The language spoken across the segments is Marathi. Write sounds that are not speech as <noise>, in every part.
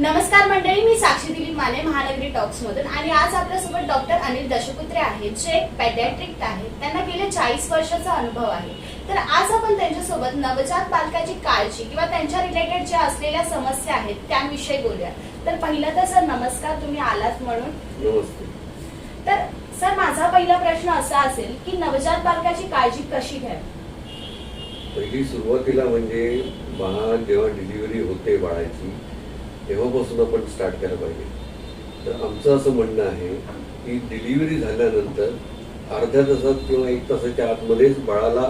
नमस्कार मंडळी मी साक्षी दिलीप माने महानगरी टॉक्स मधून आणि आज आपल्यासोबत डॉक्टर अनिल दशपुत्रे आहेत जे पॅडियाट्रिक आहेत. त्यांना गेले चाळीस वर्षाचा अनुभव आहे. तर आज आपण त्यांच्यासोबत नवजात बालकाची काळजी किंवा त्यांच्या रिलेटेड ज्या असलेल्या समस्या आहेत त्याविषयी बोलूया. तर पहिलं तर सर नमस्कार तुम्ही आलात म्हणून. नमस्ते. तर सर माझा पहिला प्रश्न असा असेल की नवजात बालकाची काळजी कशी घ्यावी? पहिली सुरुवातीला म्हणजे बा जेव्हा डिलिव्हरी होते बाळाची तेव्हापासून आपण स्टार्ट केलं पाहिजे. तर आमचं असं म्हणणं आहे की डिलिव्हरी झाल्यानंतर अर्ध्या तासात किंवा एक तासाच्या आतमध्येच बाळाला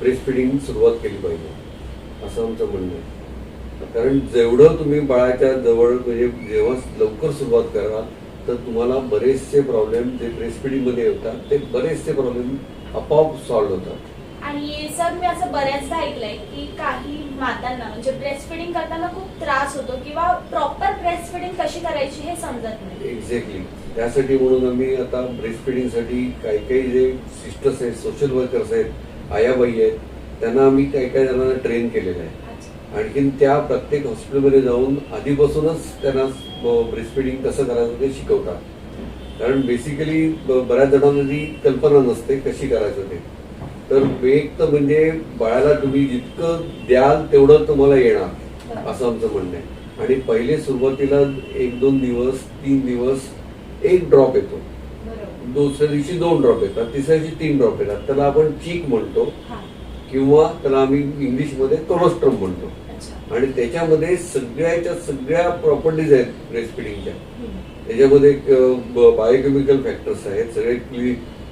ब्रेस्ट फिडिंग सुरुवात केली पाहिजे. असं आमचं म्हणणं आहे. कारण जेवढं तुम्ही बाळाच्या जवळ म्हणजे जेव्हा लवकर सुरुवात कराल तर तुम्हाला बरेचसे प्रॉब्लेम जे ब्रेस्ट फिडिंगमध्ये होतात ते बरेचसे प्रॉब्लेम आपोआप सॉल्व्ह होतात. आणि सर मी असं बऱ्याचदा ऐकलंय की काही मातांना म्हणजे ब्रेस्ट फिडिंग करताना खूप त्रास होतो किंवा प्रॉपर ब्रेस्ट फिडिंग कशी करायची हे समजत नाही. एक्झॅक्टली त्यासाठी म्हणून आम्ही आता ब्रेस्ट फिडिंगसाठी काही काही जे सिस्टर्स आहेत सोशल वर्कर्स आहेत आयाबाई आहेत त्यांना आम्ही काही काही जणांना ट्रेन केलेलं आहे. आणखीन त्या प्रत्येक हॉस्पिटलमध्ये जाऊन आधीपासूनच त्यांना ब्रेस्ट फिडिंग कसं करायचं ते शिकवतात. कारण बेसिकली बऱ्याच जणांना ती कल्पना नसते कशी करायचं ते. तर एक तर म्हणजे बाळाला तुम्ही जितकं द्याल तेवढं तुम्हाला येणार असं आमचं म्हणणं आहे. आणि पहिले सुरुवातीला एक दोन दिवस तीन दिवस एक ड्रॉप येतो. दुसऱ्या दिवशी दोन ड्रॉप येतात तिसऱ्या दिवशी तीन ड्रॉप येतात. त्याला आपण चीक म्हणतो किंवा त्याला आम्ही इंग्लिशमध्ये कोलोस्ट्रम म्हणतो. आणि त्याच्यामध्ये सगळ्याच्या सगळ्या प्रॉपर्टीज आहेत ब्रेस्ट फिडिंगच्या. त्याच्यामध्ये बायोकेमिकल फॅक्टर्स आहेत सगळे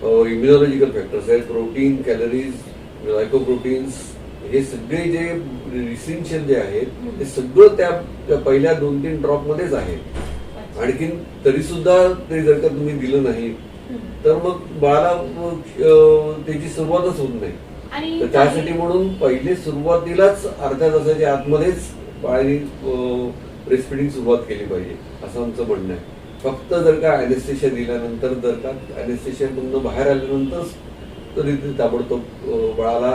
इम्युनॉलॉजिकल फॅक्टर्स आहेत प्रोटीन कॅलरीज ग्लायकोप्रोटीन्स हे सगळे जे इसेन्शियल जे आहेत ते सगळं त्या पहिल्या दोन तीन ड्रॉप मध्येच आहे. आणखीन तरी सुद्धा ते जर का तुम्ही दिलं नाही. तर मग बाळाला त्याची सुरुवातच होत नाही. तर त्यासाठी म्हणून पहिले सुरुवातीलाच अर्ध्या तासाच्या आतमध्येच बाळाने ब्रेस्ट फिडिंग सुरुवात केली पाहिजे असं आमचं म्हणणं आहे. फक्त जर का अॅनेस्थेशिया दिल्यानंतर जर का अॅनेस्थेशिया मधून बाहेर आल्यानंतरच तरी ते ताबडतोब बाळाला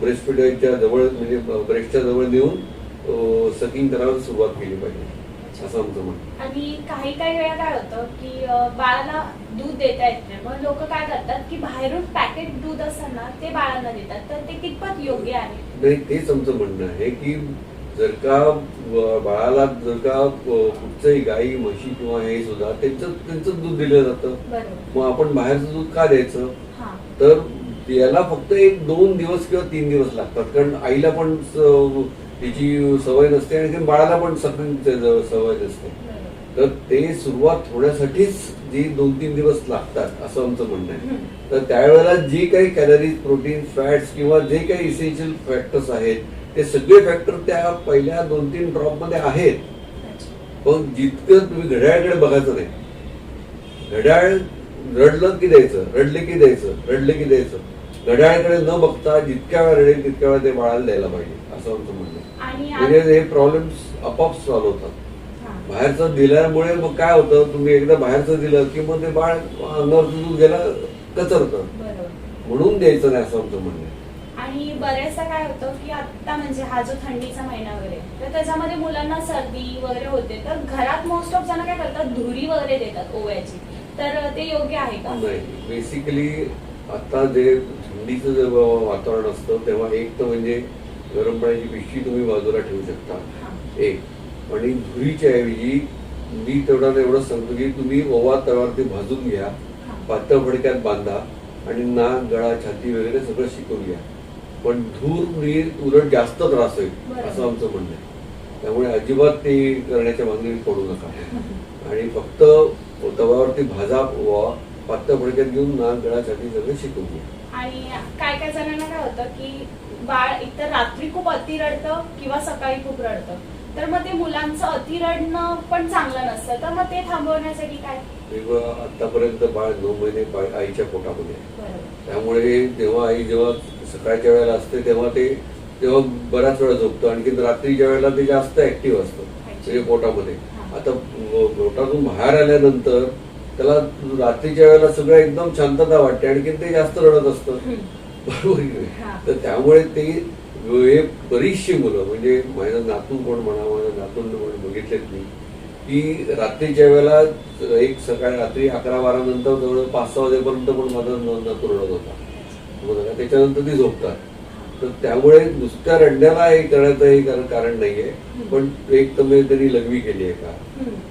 ब्रेस्ट फिडिंगच्या जवळ म्हणजे ब्रेस्टच्या जवळ नेऊन सकिंग करायला सुरुवात केली पाहिजे. असं आमचं म्हणणं. आणि काही काही वेळा काय होतं की बाळाला दूध देता येत नाही. मग लोक काय करतात की बाहेरून पॅकेट दूध असताना ते बाळांना देतात. तर ते कितपत योग्य आहे? नाही तेच आमचं म्हणणं आहे की जर का बाळाला जर का कुठचंही गाई म्हशी किंवा हे सुद्धा त्यांचं त्यांचं दूध दिलं जातं. मग आपण बाहेरचं दूध का द्यायचं? हा. तर याला फक्त एक दोन दिवस किंवा तीन दिवस लागतात. कारण आईला पण तिची सवय नसते आणि बाळाला पण सगळ्यांची सवय नसते. तर ते सुरुवात होण्यासाठीच जी दोन तीन दिवस लागतात असं आमचं म्हणणं आहे. तर त्यावेळेला जी काही कॅलरीज प्रोटीन फॅट्स किंवा जे काही इसेन्शियल फॅक्टर्स आहेत ते सगळे फॅक्टर त्या पहिल्या दोन तीन ड्रॉपमध्ये आहेत. पण जितकं तुम्ही घड्याळकडे बघायचं नाही घड्याळ रडलं की द्यायचं रडले की द्यायचं रडले की द्यायचं घड्याळकडे न बघता जितक्या वेळा रडेल तितक्या वेळा ते बाळाला द्यायला पाहिजे असं आमचं म्हणणं म्हणजे हे प्रॉब्लेम्स आपोआप सॉल्व्ह होतात हा. बाहेरचं दिल्यामुळे मग काय होतं तुम्ही एकदा बाहेरचं दिलं की मग ते बाळ अंगावरचं दूध घ्यायला कचरतं म्हणून द्यायचं नाही असं आमचं म्हणणं. आणि बऱ्याचदा काय होतं की आता म्हणजे हा जो थंडीचा महिना वगैरे तर त्याच्यामध्ये मुलांना सर्दी वगैरे होते. तर घरात मोस्ट ऑफ जण काय करतात धुरी वगैरे देतात ओव्याची. तर ते योग्य आहे का? नाही बेसिकली आता जे थंडीचं जेव्हा वातावरण असतं तेव्हा एक तर म्हणजे गरम पाण्याची पिशवी तुम्ही बाजूला ठेवू शकता. एक. आणि धुरीच्या ऐवजी मी तेवढा एवढं सांगतो की तुम्ही ओवा तव्यावरती भाजून घ्या. पातळ फडक्यात बांधा आणि नाक गळा छाती वगैरे सगळं शिकून घ्या. पण धूर मी उलट जास्त त्रास होईल. असं आमचं म्हणणं आहे. त्यामुळे अजिबात ते करण्याच्या भानगडीत पडू नका. <laughs> आणि फक्त तव्यावरती भाजा पातळ फडक्यात घेऊन नाक गळा छाती सगळं शिकून घ्या. आणि काय काय जणांना काय होतं की बाळ एकतर रात्री खूप अति रडतं किंवा सकाळी खूप रडतं. तर मग ते मुलांचं अति रडणं पण चांगलं नसतं. तर मग ते थांबवण्यासाठी काय? तेव्हा आतापर्यंत बाळ नऊ महिने आईच्या पोटामध्ये त्यामुळे जेव्हा आई जेव्हा सकाळच्या वेळेला असते तेव्हा ते तेव्हा बऱ्याच वेळा झोपतो. आणखी रात्रीच्या वेळेला ते जास्त ऍक्टिव्ह असतं म्हणजे पोटामध्ये. आता पोटातून बाहेर आल्यानंतर त्याला रात्रीच्या वेळेला सगळं एकदम शांतता वाटते. आणखी ते जास्त रडत असतं. बरोबर. तर त्यामुळे ते हे बरीचशी मुलं म्हणजे माझं नातू पण म्हणा माझं नातून पण बघितलेत मी की रात्रीच्या वेळेला एक सकाळी रात्री अकरा बारा नंतर जवळ पाच सहा वाजेपर्यंत पण माझा नातू रडत होता. बघा, त्याच्यानंतर ती झोपतात. तर त्यामुळे नुसत्या रडण्याला हे करण्याचं हे कारण- कारण नाहीये. पण एक तर म्हणजे त्यांनी लघवी केली आहे का.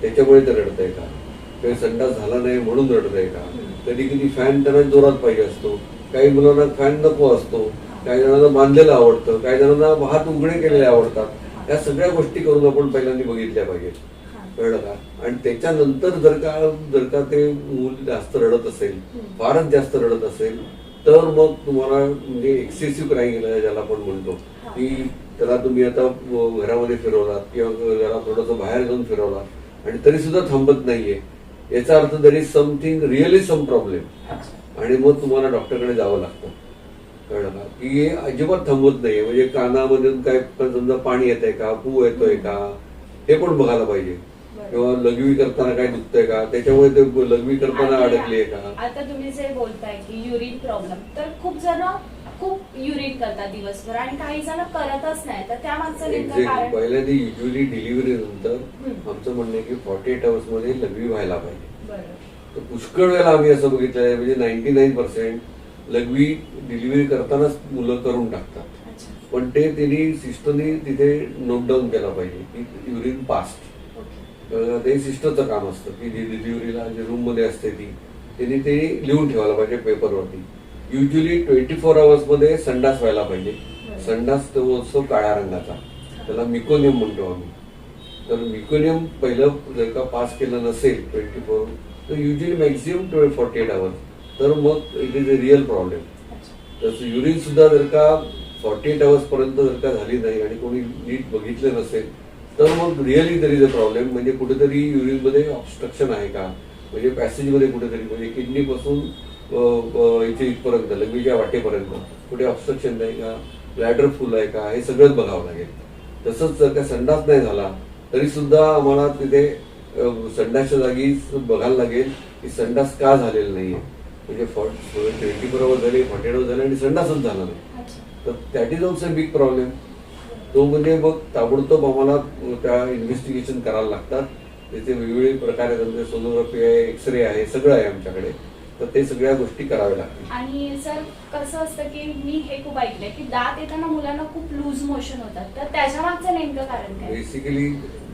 त्याच्यामुळे ते रडतंय का? काही संडास झाला नाही म्हणून रडतंय का? कधी कधी फॅन त्यांना जोरात पाहिजे असतो. काही मुलांना फॅन नको असतो. काही जणांना बांधलेलं आवडतं. काही जणांना हात उघडे केलेले आवडतात. या सगळ्या गोष्टी करून आपण पहिल्यांदा बघितल्या पाहिजेत. कळलं का? आणि त्याच्यानंतर जर का जर का ते मूल जास्त रडत असेल फारच जास्त रडत असेल तर मग तुम्हाला म्हणजे एक्सेसिव्ह क्राईंग ज्याला आपण म्हणतो. की त्याला तुम्ही आता घरामध्ये फिरवलात किंवा जरा थोडंसं बाहेर जाऊन फिरवलात आणि तरी सुद्धा थांबत नाहीये. याचा अर्थ there is something really some problem आणि मग तुम्हाला डॉक्टरकडे जावं लागतं. कळलं का? हे अजिबात थांबत नाहीये. म्हणजे कानामधून काय समजा पाणी येतंय का पू येतोय का हे पण बघायला पाहिजे. किंवा लघवी करताना काय दुखतंय का? त्याच्यामुळे ते लघवी करताना आणि अडकलीये का? आता तुम्ही जे बोलताय की युरिन प्रॉब्लेम तर खूप जण खूप युरिन करतात दिवसभर आणि काही जण करतच नाही. तर त्या मागचं नेमकं कारण? पहिल्यांदा युजली डिलिव्हरी नंतर हम्म. आमचं म्हणणं आहे की फॉर्टी एट आवर्समध्ये लघवी व्हायला पाहिजे. बरं. तर पुष्कळ वेळेला आम्ही असं बघितलं आहे म्हणजे नाईन्टी नाईन पर्सेंट लघवी डिलिव्हरी करतानाच मुलं करून टाकतात. अच्छा. पण ते त्यांनी सिस्टरनी तिथे नोट डाऊन केला पाहिजे की युरिन पास्ट ते सिस्टरचं काम असतं. की जी डिलिव्हरीला जे रूममध्ये असते ती त्यांनी ते लिहून ठेवायला पाहिजे पेपरवरती. युजली ट्वेंटी फोर आवर्समध्ये संडास व्हायला पाहिजे. संडास तो असतो काळ्या रंगाचा. त्याला मिकोनियम म्हणतो आम्ही. तर मिकोनियम पहिलं जर का पास केलं नसेल ट्वेंटी फोर तर usually maximum forty eight hours तर मग it is a real problem तसं युरिन सुद्धा जर का फॉर्टी एट आवर्स पर्यंत जर का झाली नाही आणि कोणी नीट बघितलं नसेल तर मग रिअली तरी इज अ प्रॉब्लेम म्हणजे कुठेतरी युरिनमध्ये ऑब्स्ट्रक्शन आहे का? म्हणजे पॅसेजमध्ये कुठेतरी म्हणजे किडनी पासून अं, अं, इथे इथपर्यंत लघवीच्या वाटेपर्यंत कुठे ऑब्स्ट्रक्शन नाही का? ब्लॅडर फुल आहे का? हे सगळंच बघावं लागेल. तसंच जर का संडास नाही झाला तरी सुद्धा आम्हाला तिथे संडासच्या जागी बघायला लागेल की संडास का झालेला नाहीये. म्हणजे ट्वेंटी फोर आवर झाले फॉर्टी झाले आणि संडासच झाला नाही. तर that is also big problem तो म्हणजे मग ताबडतोब आम्हाला त्या इन्व्हेस्टिगेशन करायला लागतात. त्याचे वेगवेगळे प्रकार आहेत म्हणजे सोनोग्राफी आहे एक्सरे आहे सगळं आहे आमच्याकडे. तर ते सगळ्या गोष्टी कराव्या लागतील. आणि सर कसं असतं की मी हे खूप ऐकलंय की दात येताना मुलांना खूप लूज मोशन होतात. तर त्याच्या मागचं नेमकं कारण काय? बेसिकली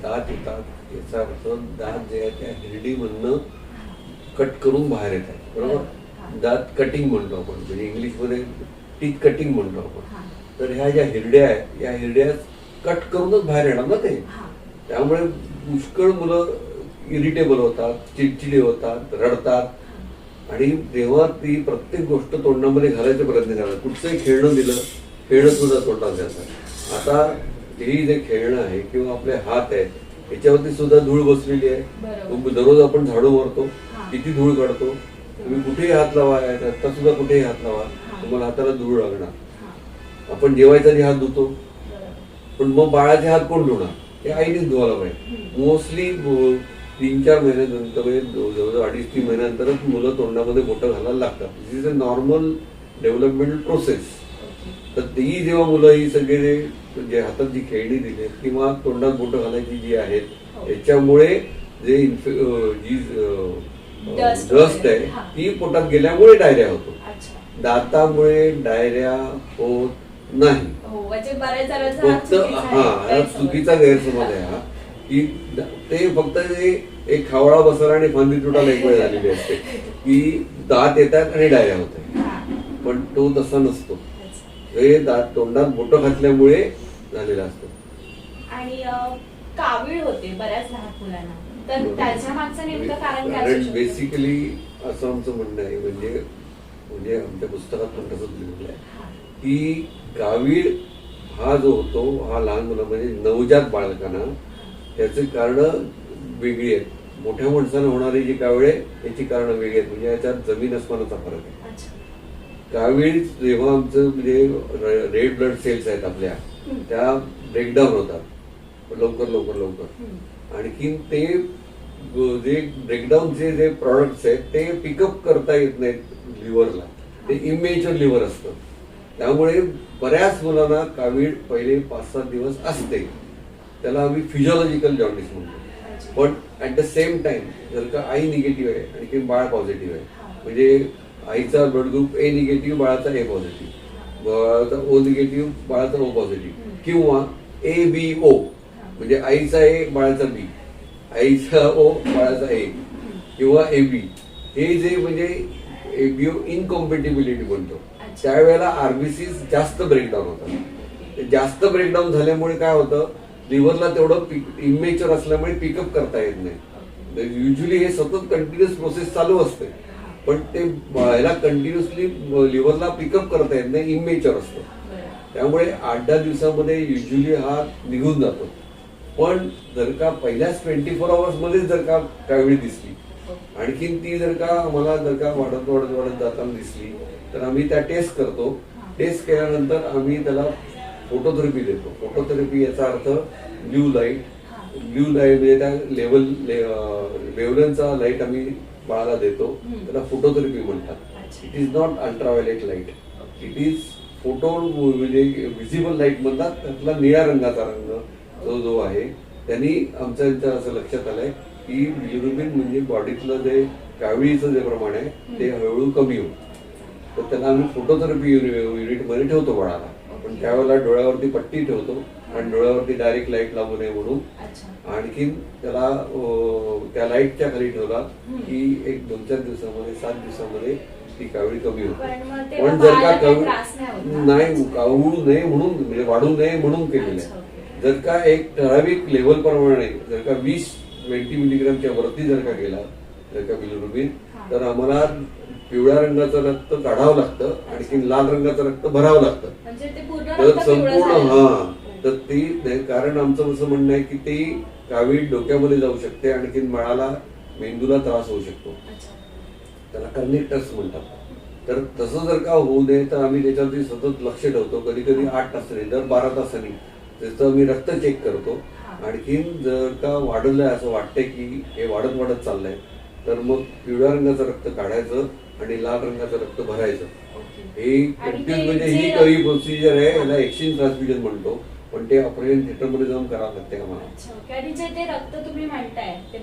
दात येतात याचा अर्थ दात जे आहे त्या हिरडीमधनं कट करून बाहेर येत आहे हा. बरोबर दात कटिंग म्हणतो आपण. म्हणजे इंग्लिशमध्ये टीथ कटिंग म्हणतो आपण. तर ह्या ज्या हिरड्या आहेत या हिरड्या कट करूनच बाहेर येणार ना ते. त्यामुळे पुष्कळ मुलं इरिटेबल होतात चिडचिडे होतात रडतात. आणि तेव्हा ती प्रत्येक गोष्ट तोंडामध्ये घालायचा प्रयत्न करतात. कुठचंही खेळणं दिलं खेळणं सुद्धा तोंडात जातात आता हे जे खेळणं आहे किंवा आपले हात आहेत याच्यावरती सुद्धा धूळ बसलेली आहे. दररोज आपण झाडू मारतो. किती धूळ काढतो तुम्ही कुठेही हात लावा आता सुद्धा कुठेही हात लावा. तुम्हाला हाताला धूळ लागणार. आपण जेवायचा आधी हात धुतो. पण मग बाळाचे हात कोण धुणार? ते आईनेच धुवायला पाहिजे. मोस्टली तीन चार महिन्यानंतर म्हणजे जवळ- जवळजवळ अडीच तीन महिन्यानंतरच मुलं तोंडामध्ये बोटं घालायला लागतात. This is a normal developmental process तर ती जेव्हा मुलं ही सगळे जे हातात जी खेळणी दिली आहेत किंवा तोंडात बोटं घालायची जी आहेत हो. याच्यामुळे जे इन्फे जी डस्ट आहे हा. ती पोटात गेल्यामुळे डायरिया होतो. दातामुळे डायरिया होत नाही. हो म्हणजे हा फक्त हा. चुकीचा गैरसमज आहे हा. की ते फक्त एक खावळा बसायला आणि फांदी तुटायला एक वेळ झालेली असते. की दात येतात आणि डायऱ्या होत. पण तो तसा नसतो. हे दात तोंडात बोटं घातल्यामुळे झालेला असतो. आणि कावीळ होते बऱ्याच लहान मुलांना. तर त्याच्या मागचं नेमकं कारण? बेसिकली असं आमचं म्हणणं आहे. म्हणजे म्हणजे आमच्या पुस्तकात पण तसंच लिहिलेलं आहे. की गावीळ हा जो होतो हा लहान मुलं म्हणजे नवजात बाळकांना त्याचे कारण वेगळी आहेत. मोठ्या माणसानं होणारी जी कावीळ आहे याची कारण वेगळी आहेत. म्हणजे याच्यात जमीन अस्मानाचा फरक आहे. कावीळ जेव्हा आमचं म्हणजे रेड ब्लड सेल्स आहेत आपल्या. त्या ब्रेकडाऊन होतात. लवकर लवकर लवकर. आणखीन ते जे ब्रेकडाऊनचे जे प्रॉडक्ट्स आहेत ते पिकअप करता येत नाहीत लिव्हरला ते इमेच्युअर लिव्हर असतं. त्यामुळे बऱ्याच मुलांना कावीळ पहिले पाच सात दिवस असते. त्याला आम्ही फिजिओलॉजिकल जॉन्डिस म्हणतो. पण ॲट द सेम टाइम जर का आई निगेटिव्ह आहे आणखी बाळ पॉझिटिव्ह आहे म्हणजे आईचा ब्लड ग्रुप ए निगेटिव्ह बाळाचा ए पॉझिटिव्ह बाळाचा ओ निगेटिव्ह बाळाचा ओ पॉझिटिव्ह किंवा ए बी ओ म्हणजे आईचा ए बाळाचा बी आईचा ओ बाळाचा ए किंवा ए बी हे जे म्हणजे ए गिव इनकॉम्पेटिबिलिटी म्हणतो. त्यावेळेला आरबीसी जास्त ब्रेकडाऊन होतात जास्त ब्रेकडाऊन झाल्यामुळे काय होतं लिव्हरला तेवढं पिक इमेचर असल्यामुळे पिकअप करता येत नाही. युजली हे सतत कंटिन्युअस प्रोसेस चालू असते. पण ते ह्याला कंटिन्युअसली लिव्हरला पिकअप करता येत नाही इमेचर असतं. त्यामुळे आठ दहा दिवसामध्ये युजली हा निघून जातो. पण जर का पहिल्याच ट्वेंटी फोर आवर्समध्येच जर का त्यावेळी दिसली आणखीन ती जर का आम्हाला जर का वाढत वाढत वाढत जाताना दिसली तर आम्ही त्या टेस्ट करतो. टेस्ट केल्यानंतर आम्ही त्याला फोटोथेरपी देतो. फोटोथेरपी याचा अर्थ ब्ल्यू लाइट ब्ल्यू लाइट म्हणजे त्या लेवल वेवलनचा लाइट आम्ही बाळाला देतो. त्याला फोटोथेरपी म्हणतात. It is not ultraviolet light it is photo म्हणजे व्हिजिबल लाइट म्हणतात. त्यातला निळ्या रंगाचा रंग जो जो आहे त्यांनी आमच्या इथं असं लक्षात आलंय. की बिलिरुबिन म्हणजे बॉडीतलं जे काविळीचं जे प्रमाण आहे ते हळूहळू कमी होतं. तर त्याला आम्ही फोटोथेरपी युनिटमध्ये ठेवतो बाळाला. पण त्यावेळेला डोळ्यावरती पट्टी ठेवतो आणि डोळ्यावरती डायरेक्ट लाइट लागू नये म्हणून आणखीन त्याला त्या लाईटच्या खाली ठेवला की एक दोन चार दिवसामध्ये सात दिवसामध्ये ती कावळी कमी होते. पण जर का कावळी नाही कावळू नये म्हणून म्हणजे वाढू नये म्हणून केलेलं आहे. जर का एक ठराविक लेवल प्रमाणे जर का वीस ट्वेंटी मिलीग्रामच्या वरती जर का गेला जर का बिलिरुबिन. तर आम्हाला पिवळ्या रंगाचं रक्त काढावं लागतं आणखी लाल रंगाचं रक्त भरावं लागतं म्हणजे तर संपूर्ण. हा तर ती कारण आमचं असं म्हणणं आहे की ती कावीळ डोक्यामध्ये जाऊ शकते आणखीन बाळाला मेंदूला त्रास होऊ शकतो. त्याला कनेक्टर्स म्हणतात तर तसं जर का होऊ नये तर आम्ही त्याच्यावरती सतत लक्ष ठेवतो कधी कधी आठ तासांनी दर बारा तासांनी त्याचं मी रक्त चेक करतो. आणखीन जर का वाढलंय असं वाटतंय की हे वाढत वाढत चाललंय तर मग पिवळ्या रंगाचं रक्त काढायचं आणि लाल रंगाचं रक्त भरायचं. हे ते म्हणजे ही काही प्रोसिजर आहे याला एक्सचेंज ट्रान्सफ्युजन म्हणतो. पण ते ऑपरेशन थिएटरमध्ये जाऊन करावं लागते. आणि जे ते रक्त तुम्ही म्हणताय ते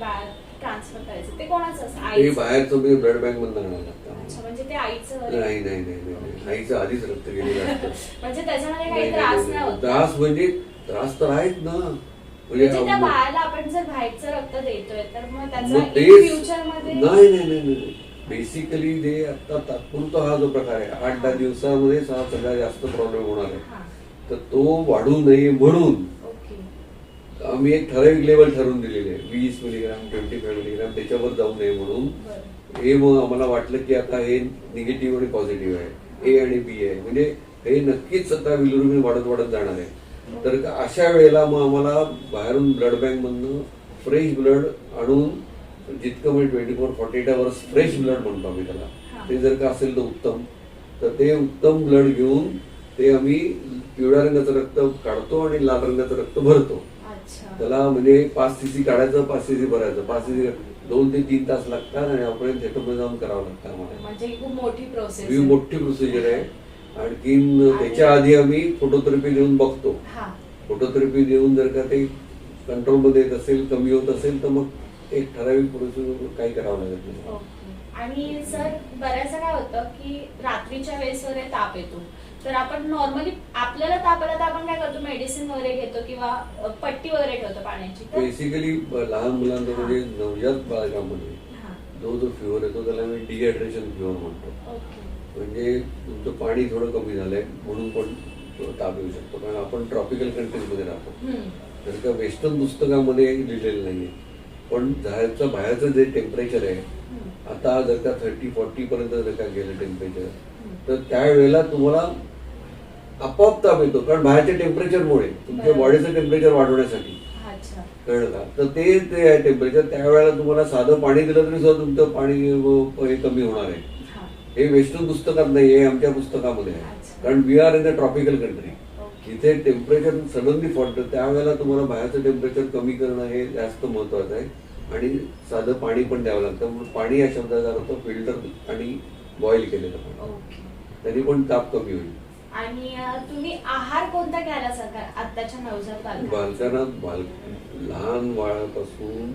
ट्रान्सफर करायचं कोणाचं हे म्हणजे ब्लड बँक मधून आणावं लागतं. म्हणजे ते आईचं नाही नाही नाही. आईचं आधीच रक्त गेलेलं असतं. <laughs> म्हणजे त्याच्यामध्ये काही नाही, त्रास म्हणजे त्रास तर आहेत ना. म्हणजे त्या आम- बाळाला आपण जर बाहेरचं रक्त देतोय तर मग त्याचा तेच नाही नाही नाही नाही बेसिकली जे आता तात्पुरता हा जो प्रकार आहे आठ दहा दिवसामध्येच हा सगळ्यात जास्त प्रॉब्लेम होणार आहे. हा. तर तो वाढू नये म्हणून ओके. आम्ही एक ठराविक लेवल ठरवून दिलेली आहे. वीस मिलीग्राम ट्वेंटी फाईव्ह मिलीग्राम त्याच्यावर जाऊ नये म्हणून. बरं. हे मग आम्हाला वाटलं की आता हे निगेटिव्ह आणि पॉझिटिव्ह आहे. ए आणि बी आहे. म्हणजे हे नक्कीच आता विलुरुबिन वाढत वाढत जाणार आहे. तर अशा वेळेला मग आम्हाला बाहेरून ब्लड बँक मधनं फ्रेश ब्लड आणून जितकं म्हणजे twenty four forty eight hours fresh blood म्हणतो आम्ही त्याला. ते जर का असेल तर उत्तम. तर ते उत्तम ब्लड घेऊन ते आम्ही पिवळ्या रंगाचं रक्त काढतो आणि लाल रंगाचं रक्त भरतो. त्याला म्हणजे पाच सीसी काढायचं पाच सीसी भरायचं. पाच सीसी दोन ते तीन तास लागतात आणि ऑपरेशन थिएटरमध्ये जाऊन करावं लागतं आम्हाला. म्हणजे मोठी प्रोसिजर आहे. आणखीन त्याच्या आधी आम्ही फोटोथेरपी देऊन बघतो. हा. फोटोथेरपी देऊन जर का ते कंट्रोलमध्ये येत असेल कमी होत असेल तर मग एक ठराविक प्रोसिजर काही करावं लागत नाही. आणि सर बऱ्याचदा काय होतं की रात्रीच्या वेळेस वगैरे ताप येतो. तर आपण नॉर्मली आपल्याला ताप आला तर आपण काय करतो? मेडिसिन वगैरे घेतो किंवा पट्टी वगैरे ठेवतो पाण्याची. बेसिकली लहान मुलांचं म्हणजे नवजात बालकामध्ये जो जो फिवर येतो त्याला मी डिहायड्रेशन फिवर म्हणतो. म्हणजे तुमचं पाणी थोडं कमी झालंय म्हणून पण ताप येऊ शकतो कारण आपण ट्रॉपिकल कंट्रीजमध्ये राहतो. तर का वेस्टर्न पुस्तकामध्ये लिहिलेलं नाहीये पण बाहेरचं बाहेरचं जे टेम्परेचर आहे. आता जर का थर्टी फॉर्टी पर्यंत जर का गेलं टेम्परेचर. तर त्यावेळेला तुम्हाला आपोआप ताप येतो कारण बाहेरच्या टेम्परेचरमुळे तुमच्या. बॉडीचं टेम्परेचर वाढवण्यासाठी कळलं का तर ते ते आहे टेम्परेचर त्यावेळेला तुम्हाला साधं पाणी दिलं तरी सुद्धा तुमचं पाणी हे कमी होणार आहे हा वेस्टर्न पुस्तकात नाही हे आमच्या पुस्तकामध्ये आहे. कारण we are in the tropical country इथे टेम्परेचर सडनली फॉल्ट त्यावेळेला तुम्हाला बाहेरचं टेम्परेचर कमी करणं हे जास्त महत्वाचं आहे. आणि साधं पाणी पण द्यावं लागतं. म्हणून पाणी या शब्दाचा अर्थ फिल्टर आणि बॉईल केलेलं पाणी. त्यांनी पण ताप कमी होईल. आणि तुम्ही आहार कोणता घ्यायला सांगाल? आताच्या नवजात बालकांना. बालकांना बाल लहान बाळापासून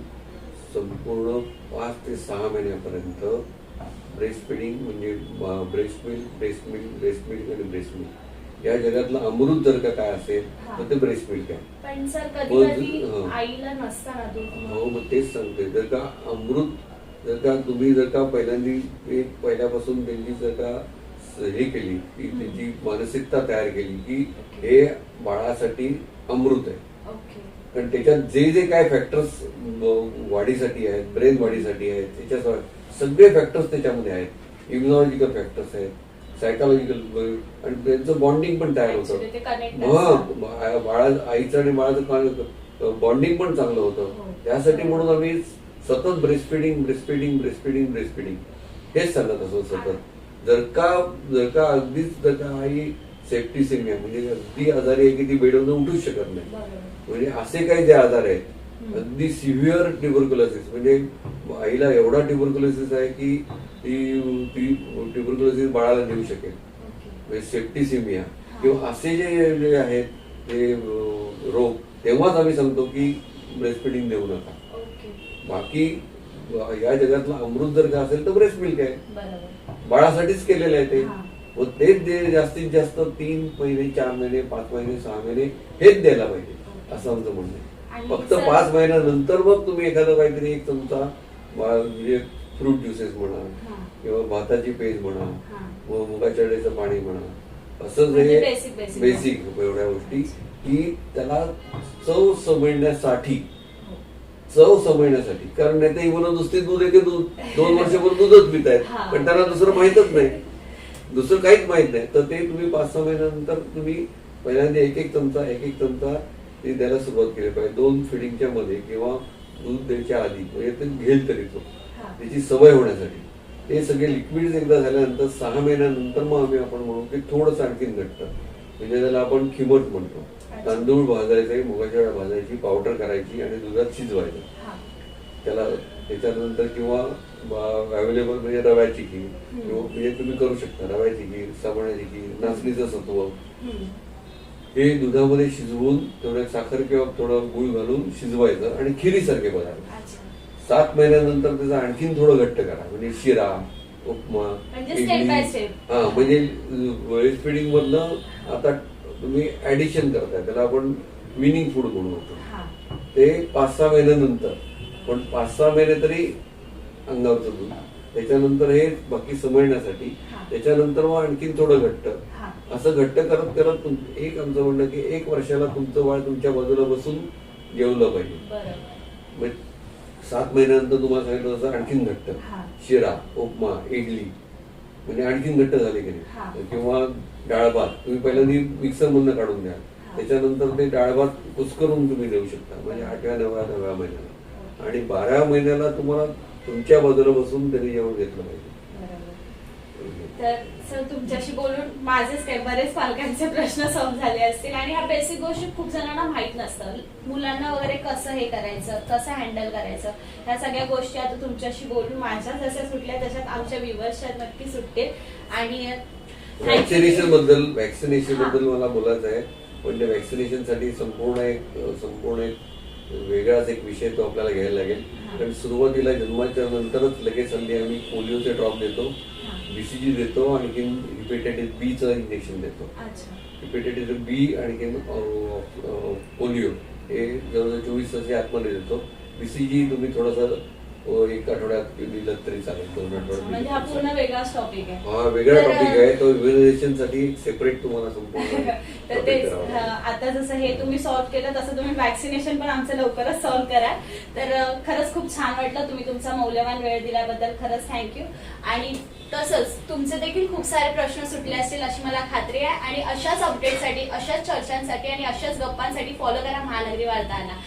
संपूर्ण पाच ते सहा महिन्यापर्यंत ब्रेस्ट फिडिंग म्हणजे breast milk breast milk breast milk आणि ब्रेस्ट मिल्क या जगातलं अमृत जर का काय असेल तर ते ब्रेस्ट मिल्क आहे. हं. हो मग तेच सांगते जर का अमृत जर का तुम्ही जर का पहिल्यांदी एक पहिल्यापासून त्यांची जर का हे केली की त्यांची मानसिकता तयार केली की हे बाळासाठी अमृत आहे. कारण त्याच्यात जे जे काय फॅक्टर्स वाढीसाठी आहेत ब्रेन वाढीसाठी आहेत त्याच्या सगळे फॅक्टर्स त्याच्यामध्ये आहेत. इम्युनॉलॉजिकल फॅक्टर्स आहेत सायकोलॉजिकल आणि त्यांचं बॉन्डिंग पण तयार होतं. हा, बाळा आईचं आणि बाळाचं बॉन्डिंग पण चांगलं होतं. हो. त्यासाठी म्हणून आम्ही सतत breast feeding breast feeding breast feeding breast feeding हेच सांगत असतो सतत. जर का जर का अगदीच जर का आई सेफ्टी सेमी आहे म्हणजे अगदी आजारी आहे की ती बेडवरून उठूच शकत नाही. म्हणजे असे काही जे आजार आहेत. अगदी सिव्हिअर ट्युबरक्युलोसिस म्हणजे आईला एवढा ट्युबरक्युलोसिस आहे की ती ती ट्युबरक्युलोसिस बाळाला नेऊ शकेल. म्हणजे सेप्टिसिमिया किंवा असे जे जे आहेत ते रोग तेव्हाच आम्ही सांगतो की ब्रेस्ट फिडिंग देऊ नका. बाकी या जगातलं अमृत जर का असेल तर ब्रेस्ट मिल्क आहे. बाळासाठीच केलेलं आहे ते. व तेच जे जास्तीत जास्त तीन महिने चार महिने पाच महिने सहा महिने हेच द्यायला पाहिजे. असं आमचं म्हणणं आहे. फक्त पाच महिन्यानंतर मग तुम्ही एखादं काहीतरी एक चमचा बा- म्हणजे फ्रूट ज्युसेस म्हणा. किंवा भाताची पेज म्हणा. व मुगाच्या डाळीचं पाणी म्हणा असं म्हणजे जे. बेसिक एवढ्या गोष्टी की त्याला चव समजण्यासाठी हो. चव समजण्यासाठी कारण नाही तर इव्हन नुसते दूध येते दूध दोन वर्षापूर्वी दूधच पित आहेत. पण त्यांना दुसरं माहीतच नाही दुसरं काहीच माहीत नाही तर ते तुम्ही पाच सहा महिन्यानंतर तुम्ही पहिल्यांदा एक एक चमचा एक एक चमचा ते द्यायला सुरुवात केली पाहिजे. दोन फिडिंगच्या मध्ये किंवा दूध द्यायच्या आधी म्हणजे घेईल तरी तो. त्याची सवय होण्यासाठी. ते सगळे लिक्विड एकदा झाल्यानंतर सहा महिन्यानंतर मग आम्ही आपण म्हणू की थोडंसं आणखीन घट्ट. म्हणजे त्याला आपण खिमट म्हणतो. तांदूळ भाजायचे मुगाच्या भाजायची पावडर करायची आणि दुधात शिजवायचं. हा. त्याला त्याच्यानंतर किंवा अवेलेबल म्हणजे रव्याची खीर किंवा म्हणजे तुम्ही करू शकता. रव्याची खीर साबणाची खीर नाचणीचं सत्व. हे दुधामध्ये शिजवून थोडं साखर किंवा थोडं गुळ घालून शिजवायचं आणि खिरीसारखे अच्छा. सात महिन्यानंतर त्याचं आणखीन थोडं घट्ट करा. म्हणजे शिरा उपमा म्हणजे step. हा म्हणजे वेळेस फिडिंग मधनं आता तुम्ही ऍडिशन करताय. त्याला आपण विनिंग फूड म्हणून म्हणतो. हा. ते पाच सहा महिन्यानंतर. पण पाच सहा महिने तरी अंगावरचं दूध. त्याच्यानंतर हे बाकी समजण्यासाठी हा. त्याच्यानंतर मग आणखीन थोडं घट्ट. हा. असं घट्ट करत करत एक आमचं म्हणणं की एक वर्षाला तुमचं बाळ तुमच्या बाजूला बसून जेवलं पाहिजे. सात महिन्यानंतर तुम्हाला सांगितलं तसं आणखीन घट्ट. हा. शिरा उपमा इडली. म्हणजे आणखीन घट्ट झाले की हा. नाही किंवा डाळ भात. तुम्ही पहिल्यांदा मिक्सर मधनं काढून द्या हा. त्याच्यानंतर ते डाळ भात कुस्करून तुम्ही देऊ शकता. म्हणजे आठव्या नवव्या नवव्या महिन्याला. आणि बाराव्या महिन्याला तुम्हाला तुमच्या बाजूला बसून त्यांनी जेवण घेतलं पाहिजे. तर सर तुमच्याशी बोलून माझेच काय बरेच पालकांचे प्रश्न सॉल्व्ह झाले असतील आणि ह्या बेसिक गोष्टी खूप जणांना माहीत नसतात मुलांना वगैरे कसं हे करायचं कसं हँडल करायचं ह्या सगळ्या गोष्टी आता तुमच्याशी बोलून माझ्या जशा सुटल्या तशात आमच्या व्ह्युअर्सच्या नक्की सुटतील. आणि व्हॅक्सिनेशनबद्दल व्हॅक्सिनेशन. बद्दल मला बोलायचं आहे. म्हणजे व्हॅक्सिनेशनसाठी संपूर्ण एक संपूर्ण एक वेगळाच एक विषय तो आपल्याला घ्यायला लागेल. कारण सुरुवातीला जन्माच्या नंतरच लगेच हल्ली आम्ही पोलिओचे ड्रॉप देतो. बीसीजी देतो आणखीन हिपेटायटिस बीचं इंजेक्शन देतो हिपेटायटिस बी आणखीन पोलिओ हे जवळजवळ चोवीस तास आतमध्ये देतो बीसीजी तुम्ही थोडंसं एक आठवड्यात दिलं तरी चालेल दोन म्हणजे हा आठवड्यात पूर्ण वेगळाच टॉपिक आहे. हा वेगळा तर- टॉपिक आहे तो इम्युनायझेशनसाठी सेपरेट तुम्हाला संपूर्ण <laughs> तर topic तेच करावा लागेल. अं, आता जसं हे तुम्ही सॉल्व्ह केलं तसं तुम्ही वॅक्सिनेशन पण आमचं लवकरच सॉल्व्ह करा तर अं, खरंच खूप छान वाटलं तुम्ही तुमचा मौल्यवान वेळ दिल्याबद्दल खरंच थँक्यू आणि तसंच तुमचे देखील खूप सारे प्रश्न सुटले असतील अशी मला खात्री आहे. आणि अशाच अपडेटसाठी अशाच चर्चांसाठी आणि अशाच गप्पांसाठी फॉलो करा महानगरी वार्तांना